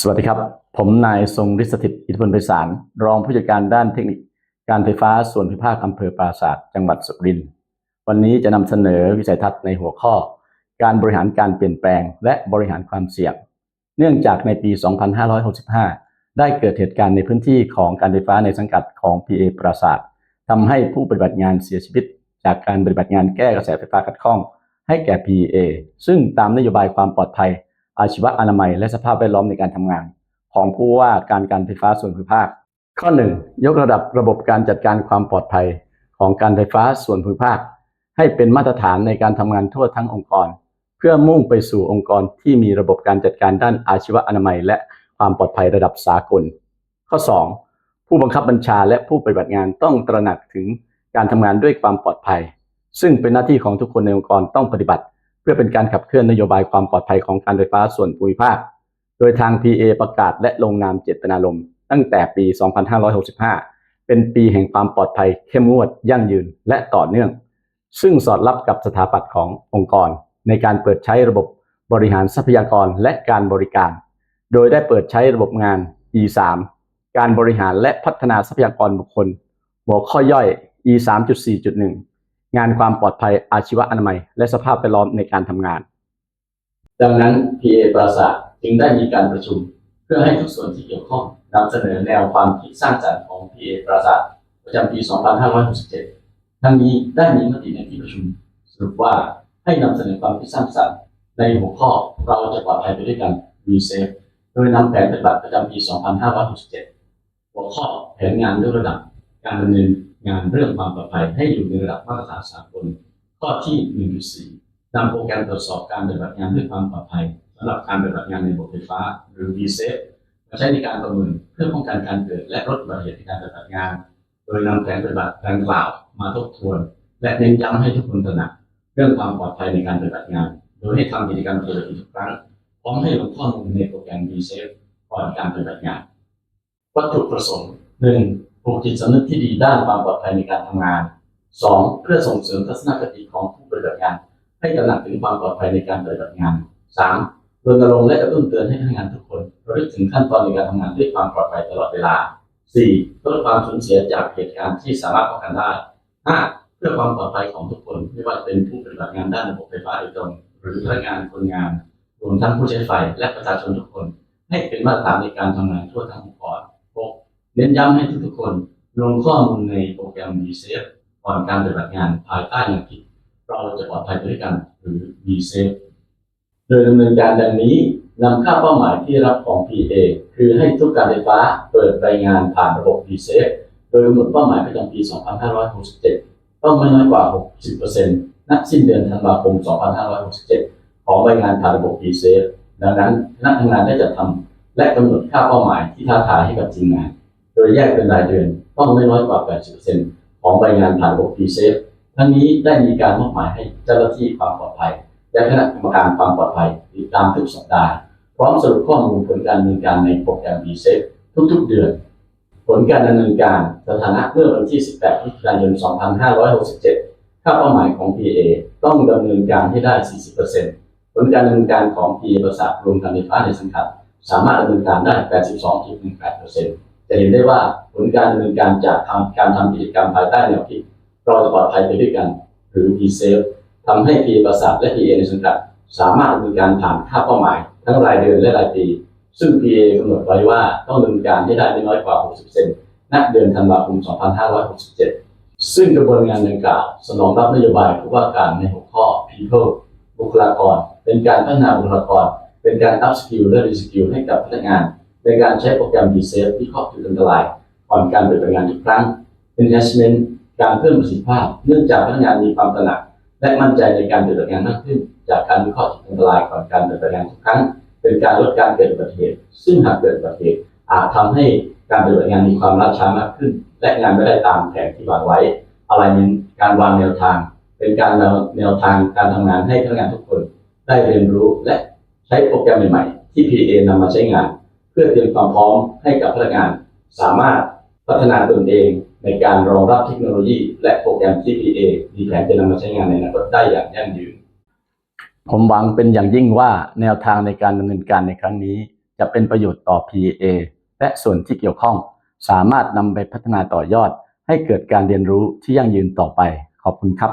สวัสดีครับ ผมนายทรงฤทธิ์สถิตอิทธิพลไพศาลรองผู้จัดการด้านเทคนิค การไฟฟ้าส่วนภูมิภาคอำเภอปราศาสาทจังหวัดสุรินทร์วันนี้จะนำเสนอวิสัยทัศน์ในหัวข้อ การบริหารการเปลี่ยนแปลง และบริหารความเสี่ยง เนื่องจากในปี 2565 ได้เกิดเหตุการณ์ในพื้นที่ของการไฟฟ้าในสังกัดของ PA ปราศาสาททำให้ผู้ปฏิบัติงานเสียชีวิต จากการปฏิบัติงานแก้กระแสไฟฟ้าขัดข้อง ให้แก่ PA ซึ่งตามนโยบายความปลอดภัย อาชีวะอนามัย และสภาพแวดล้อมในการทำงาน ของผู้ว่าการการไฟฟ้าส่วนภูมิภาค ข้อ 1 ยกระดับระบบการจัดการความปลอดภัยของการไฟฟ้าส่วนภูมิภาค ให้เป็นมาตรฐานในการทำงานทั่วทั้งองค์กร เพื่อมุ่งไปสู่องค์กรที่มีระบบการจัดการด้านอาชีวะอนามัย และความปลอดภัยระดับสากล ข้อ 2 ผู้บังคับบัญชาและผู้ปฏิบัติงานต้องตระหนักถึงการทำงานด้วยความปลอดภัย ซึ่งเป็นหน้าที่ของทุกคนในองค์กรต้องปฏิบัติ พื่อเป็นการขับเคลื่อนนโยบายความปลอดภัยของการไฟฟ้าส่วนภูมิภาค โดยทาง PA ประกาศและลงนามเจตนารมณ์ตั้งแต่ปี 2565 เป็นปีแห่งความปลอดภัยเข้มงวด ยั่งยืนและต่อเนื่อง ซึ่งสอดรับกับสถาปัตย์ขององค์กร ในการเปิดใช้ระบบบริหารทรัพยากรและการบริการ โดยได้เปิดใช้ระบบงาน E3 การบริหารและพัฒนาทรัพยากรบุคคล หัวข้อย่อย E 3.4.1 งานความปลอดภัยอาชีวะอนามัย และสภาพแวดล้อมในการทำงาน ดังนั้น PA ปราสาทจึงได้มีการประชุม เพื่อให้ทุกส่วนที่เกี่ยวข้องนำเสนอแนวความคิดสร้างสรรค์ของ PA ปราสาทประจำปี 2567 ทั้งนี้ได้มีมติในที่ประชุม สรุปว่าให้นำเสนอความคิดสร้างสรรค์ในหัวข้อเราจะปลอดภัยไปด้วยกัน We Safe โดยนำแผนปฏิบัติประจำปี 2567 หัวข้อแผนงานยกระดับการดำเนิน งานเรื่องความปลอดภัยให้อยู่ในระดับมาตรฐานสากลข้อที่1.4นำโปรแกรมตรวจสอบการปฏิบัติงานด้วยความปลอดภัยสำหรับการปฏิบัติงานในระบบไฟฟ้า หรือ VSAFE มาใช้ในการประเมินเพื่อป้องกันการเกิด และลดอุบัติเหตุในการปฏิบัติงาน โดยนำแผนปฏิบัติดังกล่าวมาทบทวน และเน้นย้ำให้ทุกคนตระหนัก เรื่องความปลอดภัยในการปฏิบัติงาน โดยให้ทำกิจกรรมปกติทุกครั้งพร้อมให้ลงข้อมูลในโปรแกรม VSAFE ก่อนการปฏิบัติงาน วัตถุประสงค์หนึ่ง ปลูกจิตสำนึกที่ดีด้านความปลอดภัยในการทำงานสองเพื่อส่งเสริมทัศนคติของผู้ปฏิบัติงาน ให้ตระหนักถึงความปลอดภัยในการปฏิบัติงานสามรณรงค์และกระตุ้นเตือนให้พนักงานทุกคนระลึกถึงขั้นตอนในการทำงานด้วยความปลอดภัยตลอดเวลาสี่ลดความสูญเสียจากเหตุการณ์ที่สามารถป้องกันได้ห้าเพื่อความปลอดภัยของทุกคนไม่ว่าจะเป็นผู้ปฏิบัติงานด้านระบบไฟฟ้าโดยตรงหรือพนักงานคนงานรวมทั้งผู้ใช้ไฟและประชาชนทุกคน ให้เป็นมาตรฐานในการทำงานทั่วทั้งองค์กร เน้นย้ำให้ทุกๆคนลงข้อมูลในโปรแกรม VSafe ก่อนการปฏิบัติงานภายใต้แนวคิดเราจะปลอดภัยด้วยกันหรือ VSafe โดยดำเนินการดังนี้นำค่าเป้าหมายที่รับของ PA คือให้ทุกการไฟฟ้าเปิดรายงานผ่านระบบ VSafe โดยกำหนดเป้าหมายประจำปี 2567 ต้องไม่น้อยกว่า 60%ณสิ้นเดือนธันวาคม 2567 ของรายงานผ่านระบบ VSafe ดังนั้นคณะทำงานได้จัดทำและกำหนดค่าเป้าหมายที่ท้าทายให้กับทีมงาน โดยแยกเป็นรายเดือนต้องไม่น้อยกว่า 80%ของรายงานผ่านระบบ VSafe ทั้งนี้ได้มีการมอบหมายให้เจ้าหน้าที่ความปลอดภัย และคณะกรรมการความปลอดภัยติดตามทุกสัปดาห์ พร้อมสรุปข้อมูลผลการดำเนินการในโปรแกรม VSafe ทุกๆ เดือน ผลการดำเนินการสถานะเมื่อวันที่ 18พฤศจิกายน 2567ค่าเป้าหมายของ PA ต้องดำเนินการให้ได้ 40%ผลการดำเนินการของ PA ประสาทรวมการไฟฟ้าในสังกัดสามารถดำเนินการได้ 82.18% จะเห็นได้ว่าผลการดำเนินการจากทำการทำกิจกรรมภายใต้แนวคิดเราจะปลอดภัยไปด้วยกันหรือ VSafe ทำให้ PA ประสาทและ PA ในสังกัดสามารถดำเนินการผ่านค่าเป้าหมาย ทั้งรายเดือนและรายปี ซึ่ง PA กำหนดไว้ว่าต้องดำเนินการให้ได้ไม่น้อยกว่า 60%ณเดือนธันวาคม 2567 ซึ่งกระบวนการดังกล่าว สนองรับนโยบายผู้ว่าการในหัวข้อ People บุคลากร เป็นการพัฒนาบุคลากร เป็นการ up skill และ re skill ให้กับพนักงาน ในการใช้โปรแกรม d s a f e ที่ครอบคลุมอันตรายก่อนการปฏิบัติงานทุกครั้ง enhancement การเพิ่มประสิทธิภาพ เนื่องจากพนักงานมีความตระหนัก และมั่นใจในการปฏิบัติงานมากขึ้น จากการวิเคราะห์จุดอันตรายก่อนการปฏิบัติงานทุกครั้ง เป็นการลดการเกิดอุบัติเหตุซึ่งหากเกิดอุบัติเหตุอาจทำให้การปฏิบัติงานมีความล่าช้ามากขึ้น และงานไม่ได้ตามแผนที่วางไว้ อะไรนี้การวางแนวทาง เป็นการแนวทางการทำงานให้พนักงานทุกคน ได้เรียนรู้และใช้โปรแกรมใหม่ๆที่ PA นำมาใช้งาน พื่อเตรียมความพร้อมให้กับพนักงาน สามารถพัฒนาตนเองในการรองรับเทคโนโลยี และโปรแกรมที่ PA มีแผนจะนำมาใช้งานในอนาคตได้อย่างยั่งยืน ผมหวังเป็นอย่างยิ่งว่าแนวทางในการดำเนินการในครั้งนี้ จะเป็นประโยชน์ต่อ PA และส่วนที่เกี่ยวข้อง สามารถนำไปพัฒนาต่อยอด ให้เกิดการเรียนรู้ที่ยั่งยืนต่อไป ขอบคุณครับ